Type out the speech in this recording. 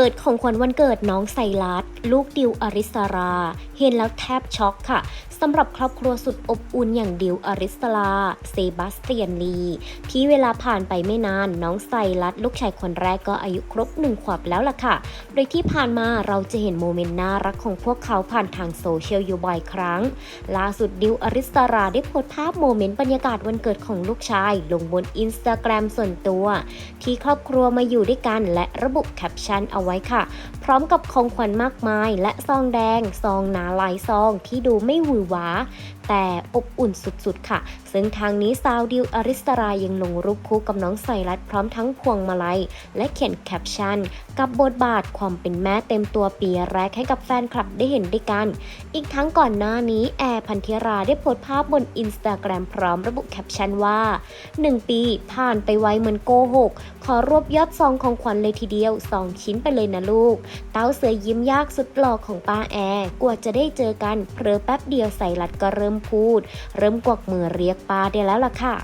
เปิดของขวัญวันเกิดน้องไซรัสลูกดิวอริสรา เห็นแล้วแทบช็อกค่ะสำหรับครอบครัวสุดอบอุ่นอย่างดิวอริสลา เซบาสเตียนลีที่เวลาผ่านไปไม่นาน น้องไซรัสลูกชายคนแรกก็อายุครบหนึ่งขวบแล้วล่ะค่ะ โดยที่ผ่านมาเราจะเห็นโมเมนต์น่ารักของพวกเขาผ่านทางโซเชียลอยู่บ่อยครั้ง ล่าสุดดิวอริสราได้โพสต์ภาพโมเมนต์บรรยากาศวันเกิดของลูกชาย ลงบนอินสตาแกรมส่วนตัว ที่ครอบครัวมาอยู่ด้วยกันและระบุแคปชั่นเอาไว้ค่ะ พร้อมกับของขวัญมากมาย และซองแดง ซองหนาลายซองที่ดูไม่หวือหวาแต่อบอุ่นสุดๆ ค่ะ ซึ่งทางนี้สาวดิวอริสตรายังลงรูปคู่กับน้องไซรัสพร้อมทั้งพวงมาลัย และเขียนแคปชั่น กับบทบาทความเป็นแม่เต็มตัวปีแรกให้กับแฟนคลับได้เห็นด้วยกัน อีกทั้งก่อนหน้านี้แอร์พันธิราได้โพสต์ภาพบนอินสตาแกรมพร้อมระบุแคปชั่นว่า 1 ปีผ่านไปไวเหมือนโกหก ขอรวบยอดซองของขวัญเลยทีเดียว 2 ชิ้นไปเลยนะลูก เต้าเสือยิ้มยากสุดหล่อของป้าแอร์กว่าจะได้เจอกันเพลอแป๊บเดียวใส่หลัดก็เริ่มพูด เริ่มกวักมือเรียกป้าได้แล้วล่ะค่ะ